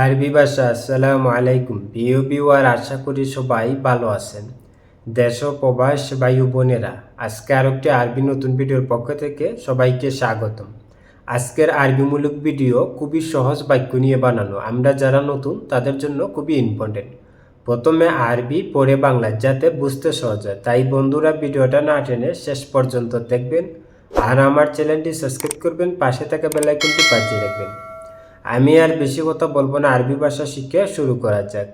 আরবি ভাষা, আসসালামু আলাইকুম। প্রিয় বিওয়ার আশা করি সবাই ভালো আছেন। দেশ প্রবাস বায়ু বোনেরা, আজকে আর একটি আরবি নতুন ভিডিওর পক্ষ থেকে সবাইকে স্বাগতম। আজকের আরবিমূলক ভিডিও খুবই সহজ বাক্য নিয়ে বানানো। আমরা যারা নতুন, তাদের জন্য খুবই ইম্পর্টেন্ট। প্রথমে আরবি, পরে বাংলা, যাতে বুঝতে সহজ হয়। তাই বন্ধুরা, ভিডিওটা না টেনে শেষ পর্যন্ত দেখবেন। আর আমার চ্যানেলটি সাবস্ক্রাইব করবেন, পাশে থাকা বেলাইকনটি বাজিয়ে রাখবেন। আমি আর বেশি কথা বলব না, আরবি ভাষা শিখে শুরু করা যাক।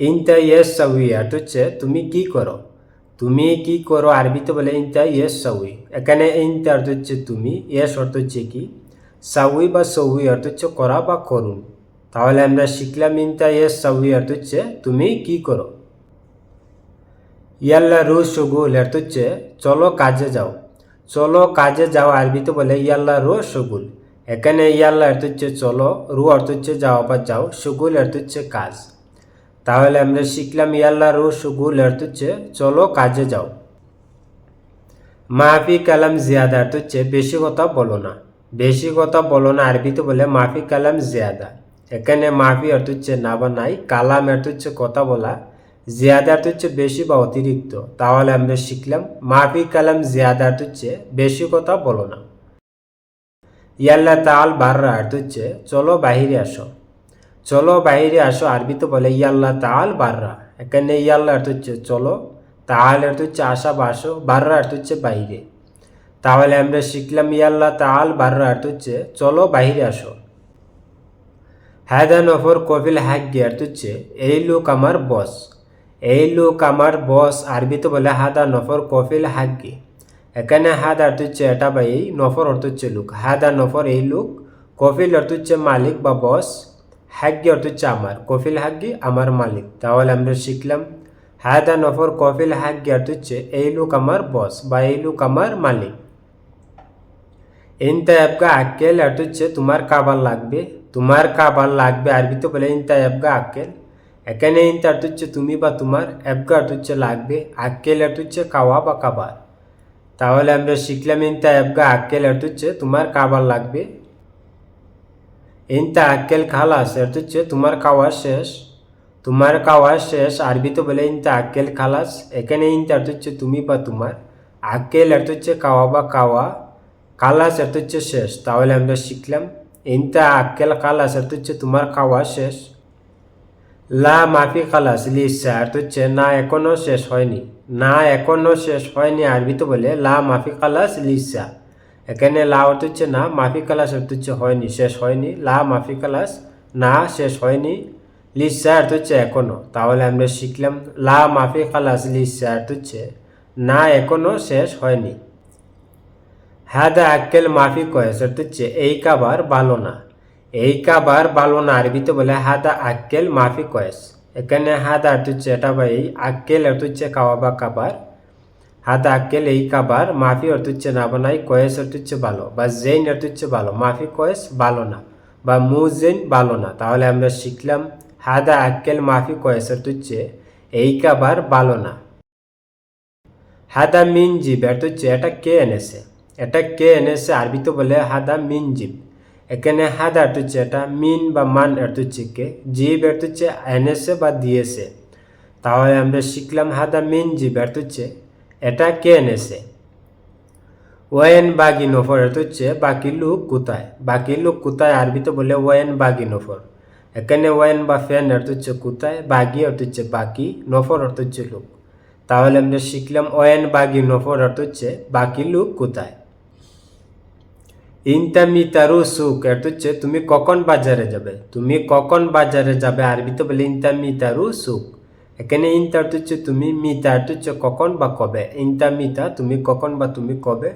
ইনতা ইয়েস সাউই আর হচ্ছে তুমি কি করো? তুমি কি করো আরবিতে বলে ইনতা ইয়েস সাউই এখানে ইনতা অর্থ হচ্ছে তুমি, ইয়েস অর্থ হচ্ছে কি? সাউই বা সৌই অর্থ হচ্ছে করা বা করুন। তাহলে আমরা শিখলাম ইনতা ইয়েস সাউই অর্থ হচ্ছে তুমি কি করো। ইয়াল্লা রু সগুল অর্থ হচ্ছে চলো কাজে যাও। চলো কাজে যাও আরবিতে বলে ইয়াল্লা রো সগুল। এখানে ইয়াল্লা অর্থ হচ্ছে চলো, রু অর্থ হচ্ছে যাও বা যাও, সুগুল অর্থ হচ্ছে কাজ। তাহলে আমরা শিখলাম ইয়াল্লা রু, সুগুল অর্থ হচ্ছে চলো কাজে যাও। মাফি কালাম জিয়াদা অর্থ হচ্ছে বেশি কথা বলো না। বেশি কথা বলো না, আরবিতে বলে মাফি কালাম জিয়াদা। এখানে মাফি অর্থ হচ্ছে না বা নাই, কালাম অর্থ হচ্ছে কথা বলা। জিয়াদা অর্থ হচ্ছে বেশি বা অতিরিক্ত। তাহলে আমরা শিখলাম, মাফি কালাম জিয়াদা অর্থ হচ্ছে বেশি কথা বলো না। ইয়াল্লা তাল বাররা অর্থ হচ্ছে, চলো বাহিরে আসো। চলো বাহিরে আসো আরবিতে বলে ইয়াল্লা তাল বাররা। এখানে ইয়াল্লা অর্থ হচ্ছে চলো তাল অর্থ হচ্ছে আসা বা আসো, বাররা অর্থ হচ্ছে বাইরে তাহলে আমরা শিখলাম ইয়াল্লা তাল বাররা অর্থ হচ্ছে, চলো বাহিরে আসো। হায়দা নফর কফিল হাগ্গি অর্থ হচ্ছে, এই লোক আমার বস এই লোক আমার বস আরবিতে বলে হাদা নফর কফিল হাগ্গি। এখানে হাদ অর্থ হচ্ছে এটা বা এই নফর অর্থ হচ্ছে লোক। হাদা নফর এই লোক, কফিল অর্থ হচ্ছে মালিক বা বস হাগ্গি অর্থ হচ্ছে আমার, কফিল হাগ্গি আমার মালিক। তাহলে আমরা শিখলাম হায়দা নফর, কফিল হাগ্গি অর্থ হচ্ছে এই লোক আমার বস বা এই লোক আমার মালিক। ইনতা অ্যাপগা আক্কেল অর্থ হচ্ছে তোমার কাবার লাগবে, তোমার কাবার লাগবে আরবিতে বলে ইনতা অ্যাপগা আক্কেল। এখানে ইনতা অর্থ হচ্ছে তুমি বা তোমার অ্যাপগা অর্থ হচ্ছে লাগবে, আক্কেল অর্থ হচ্ছে কাওয়া বা কাবার। তাহলে আমরা শিখলাম ইনতা অ্যাপগা আক্কেল অর্থ হচ্ছে তোমার কাবার লাগবে। ইনতা আক্কেল খালাস অর্থ হচ্ছে তোমার খাওয়া শেষ। তোমার খাওয়া শেষ আরবিতে বলে ইনতা আক্কেল খালাস। এখানে ইনতা অর্থ হচ্ছে তুমি বা তোমার। আক্কেল অর্থ হচ্ছে কাওয়া বা কাওয়া খালাস অর্থ হচ্ছে শেষ। তাহলে আমরা শিখলাম ইনতা আক্কেল খালাস অর্থ হচ্ছে তোমার খাওয়া শেষ। লা মাফি খালাস লিসা অর্থ হচ্ছে না এখনও শেষ হয়নি। না এখনও শেষ হয়নি আরবিতে বলে লা মাফি খালাস লিসা এখানে লা অর্থ হচ্ছে না, মাফি কালাস অর্থ হচ্ছে হয়নি, শেষ হয়নি। লা মাফি কালাস না শেষ হয়নি লিসা অর্থ হচ্ছে এখনও তাহলে আমরা শিখলাম লা মাফি কালাস লিসা অর্থ হচ্ছে না এখনও শেষ হয়নি। হাদা আক্কেল মাফি কয়েস, অর্থ হচ্ছে এই কাবার ভালো না এই কাবার ভালো না আরবিতে বলে হাদা আক্কেল মাফি কয়েস। এখানে হাদা অর্থ হচ্ছে এটা বা এই আক্কেল অর্থ হচ্ছে কাওয়া বা কাবার। হাদা আক্কেল এই কাবার মাফি অর্থ হচ্ছে না বানাই, কয়েস অর্থ হচ্ছে ভালো বা জেন অর্থ হচ্ছে ভালো মাফি কয়েস ভালো না, বা মুজেন ভালো না। তাহলে আমরা শিখলাম হাদা আক্কেল মাফি কয়েস অর্থ হচ্ছে এই কাবার ভালো না। হাদা মিন জিব অর্থ হচ্ছে এটা কে এনেছে? এটা কে এনেছে? আরবিতে বলে হাদা মিন জিব এখানে হাদা অর্থ হচ্ছে এটা মিন বা মান অর্থ হচ্ছে কে, জিব অর্থ হচ্ছে এনেছে বা দিয়েছে। তাহলে আমরা শিখলাম হাদা মিন, জিব হচ্ছে এটা কে এনেছে? ওয়েন বাগি নফর অর্থ হচ্ছে বাকি লোক কোথায়? বাকি লোক কোথায়? আরবিতে বলে ওয়েন বাগি নফর। এখানে ওয়েন বা ফ্যান অর্থ হচ্ছে কোথায়? বাগি অর্থ হচ্ছে বাকি নফর অর্থ হচ্ছে লোক। তাহলে আমরা শিখলাম ওয়েন বাগি নফর অর্থ হচ্ছে বাকি লোক কোথায়? ইনতামিতারু সুক অর্থ হচ্ছে তুমি কখন বাজারে যাবে তুমি কখন বাজারে যাবে আরবিতে বলে ইনতামিতারু সুক এখানে ইনতা হচ্ছে তুমি মিতা হচ্ছে কখন বা কবে ইনতা মিতা তুমি কখন বা তুমি কবে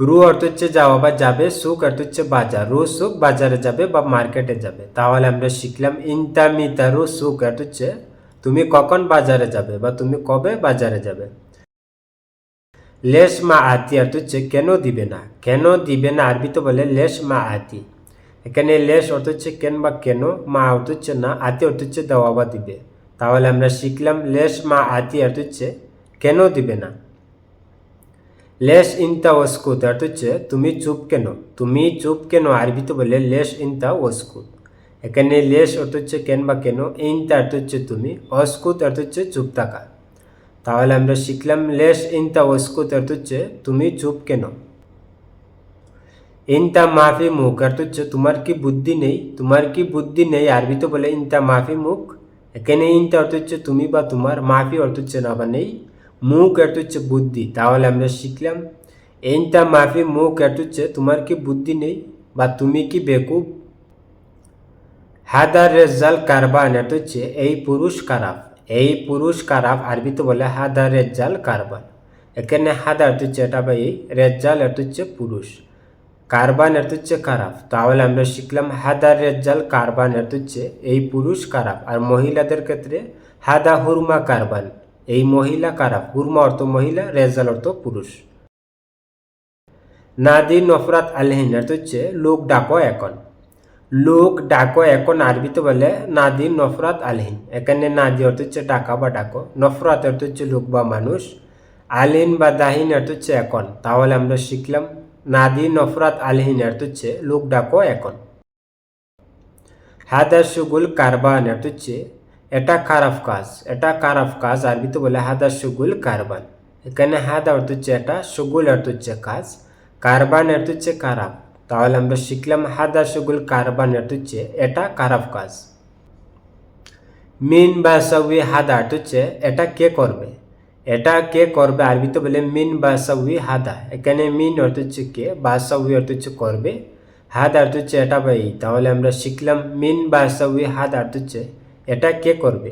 রু অর্থ হচ্ছে যাওয়া বা যাবে সুখ অর্থ হচ্ছে বাজার রু সুখ বাজারে যাবে বা মার্কেটে যাবে তাহলে আমরা শিখলাম ইনতা মিতা রু সুখ অর্থ হচ্ছে তুমি কখন বাজারে যাবে বা তুমি কবে বাজারে যাবে লেশ মা আতি অর্থ হচ্ছে কেন দিবে না? কেন দিবে না? আরবিতে বলে লেশ মা আতি। এখানে লেশ অর্থ হচ্ছে কেন বা কেন, মা অর্থ হচ্ছে না, আতি অর্থ হচ্ছে দেওয়া বা দিবে। তাহলে আমরা শিখলাম লেশ মা আতি অর্থ হচ্ছে কেন দিবে না। লেশ ইনতা ওস্কুত অর্থ হচ্ছে তুমি চুপ কেন? তুমি চুপ কেন? আরবিতে বলে লেশ ইনতা ওস্কুত এখানে লেশ অর্থ হচ্ছে কেন বা কেন, ইনতা অর্থ হচ্ছে তুমি অস্কুত অর্থ হচ্ছে চুপ থাকা। তাহলে আমরা শিখলাম লেশ ইনতা অস্কুত অর্থ হচ্ছে, তুমি চুপ কেন? ইনতা মাফি মুখ অর্থ হচ্ছে, তোমার কি বুদ্ধি নেই? তোমার কি বুদ্ধি নেই? আরবি তো বলে ইনতা মাফি মুখ এখানে ইনতা অর্থ হচ্ছে, তুমি বা তোমার মাফি অর্থ হচ্ছে, না বা নেই মুখ অর্থ হচ্ছে, বুদ্ধি তাহলে আমরা শিখলাম ইনতা মাফি মুখ অর্থ হচ্ছে, তোমার কি বুদ্ধি নেই বা তুমি কি বেকুব? হাদার রেজাল কারবান অর্থ হচ্ছে, এই পুরুষ কারাফ এই পুরুষ কারাফ আরবিতে বলে হাদার রেজাল কারবান। এখানে হাদা অর্থ হচ্ছে এটা বা এই রেজাল অর্থ হচ্ছে পুরুষ। কারবান অর্থ হচ্ছে খারাপ তাহলে আমরা শিখলাম হাদার রেজাল কারবান অর্থ হচ্ছে এই পুরুষ খারাপ আর মহিলাদের ক্ষেত্রে হাদা হুরমা কারবান। এই মহিলা খারাপ হুরমা অর্থ মহিলা রেজাল অর্থ পুরুষ। নাদি নফরাত আলহিন অর্থ হচ্ছে লোক ডাকো এখন। লোক ডাকো এখন আরবিতে বলে, নাদি নফরাত আলহিন এখানে নাদি অর্থ হচ্ছে ডাকা বা ডাকো, নফরাত অর্থ হচ্ছে লোক বা মানুষ আলহিন বা দাহিন অর্থ হচ্ছে এখন। তাহলে আমরা শিখলাম, নাদি নফরাত আলহিন অর্থ হচ্ছে লোক ডাকো এখন। হাদা সুগুল কারবান অর্থ হচ্ছে, এটা খারাপ কাজ। এটা খারাপ কাজ আরবিতে বলে, হাদা সুগুল কারবান। এখানে হাদা অর্থ হচ্ছে এটা, সুগুল অর্থ হচ্ছে কাজ। কারবান অর্থ হচ্ছে খারাপ। তাহলে আমরা শিখলাম হাদা সুগুল কারবান অর্থ হচ্ছে এটা খারাপ কাজ। মিন বা সবই হাদা হচ্ছে এটা কে করবে? এটা কে করবে? আরবিতে বলে মিন বা সবই হাদা। এখানে মিন অর্থ হচ্ছে কে বা সবই অর্থ হচ্ছে করবে। হাদ অর্থ হচ্ছে এটা এই। তাহলে আমরা শিখলাম মিন বা সবই হাদ অর্থ হচ্ছে এটা কে করবে?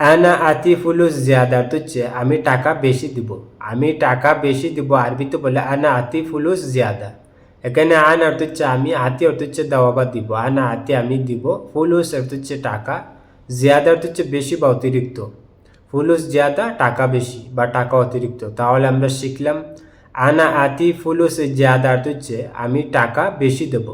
আনা আতি ফুলুস জিয়াদা অর্থ হচ্ছে আমি টাকা বেশি দিব। আমি টাকা বেশি দিব আরবিতে বলে আনা আতি ফুলুস জিয়াদা। এখানে আন অর্থ হচ্ছে আমি, আতি অর্থ হচ্ছে দেওয়া বা দিব। আনা আতি আমি দিব। ফুলুস অর্থ হচ্ছে টাকা। জিয়াদা অর্থ হচ্ছে বেশি বা অতিরিক্ত। ফুলুস জিয়াদা, টাকা বেশি বা টাকা অতিরিক্ত। তাহলে আমরা শিখলাম, আনা আতি ফুলুস জিয়াদা অর্থ হচ্ছে আমি টাকা বেশি দেব।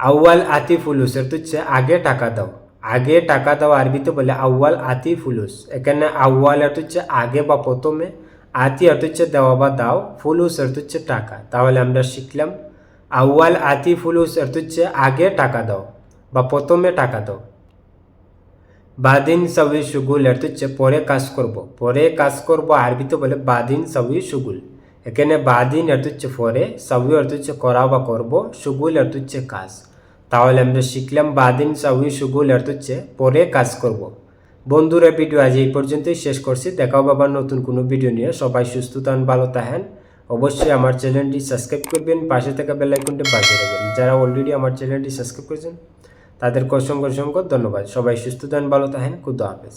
আউয়াল আতি ফুলুস অর্থ হচ্ছে আগে টাকা দাও। আগে টাকা দাও আরবিতে বলে আউয়াল আতি ফুলুস। এখানে আউয়াল অর্থ হচ্ছে আগে বা প্রথমে, আতি অর্থ হচ্ছে দেওয়া বা দাও, ফুলুস অর্থ হচ্ছে টাকা। তাহলে আমরা শিখলাম, আউয়াল আতি ফুলুস অর্থ হচ্ছে আগে টাকা দাও বা প্রথমে টাকা দাও। বাদিন সবই সুগুল অর্থ হচ্ছে পরে কাজ করব। পরে কাজ করব আরবিতে বলে বাদিন সবই সুগুল। এখানে বাদিন অর্থ হচ্ছে পরে সবই অর্থ হচ্ছে করা বা করব, সুগুল অর্থ হচ্ছে কাজ। তাহলে আমরা শিখলাম বাদিন সাউই সুগুল আর হচ্ছে পরে কাজ করব। বন্ধুরা ভিডিও আজ এই পর্যন্তই শেষ করছি। দেখাও বাবার নতুন কোনো ভিডিও নিয়ে। সবাই সুস্থ থান ভালো থাকেন। অবশ্যই আমার চ্যানেলটি সাবস্ক্রাইব করবেন। পাশে থাকা বেলাইকনটি বাজিয়ে রাখবেন যারা অলরেডি আমার চ্যানেলটি সাবস্ক্রাইব করেছেন, তাদেরকে অসংখ্য অসংখ্য ধন্যবাদ। সবাই সুস্থ থান ভালো থাকেন। খুদ হাফেজ।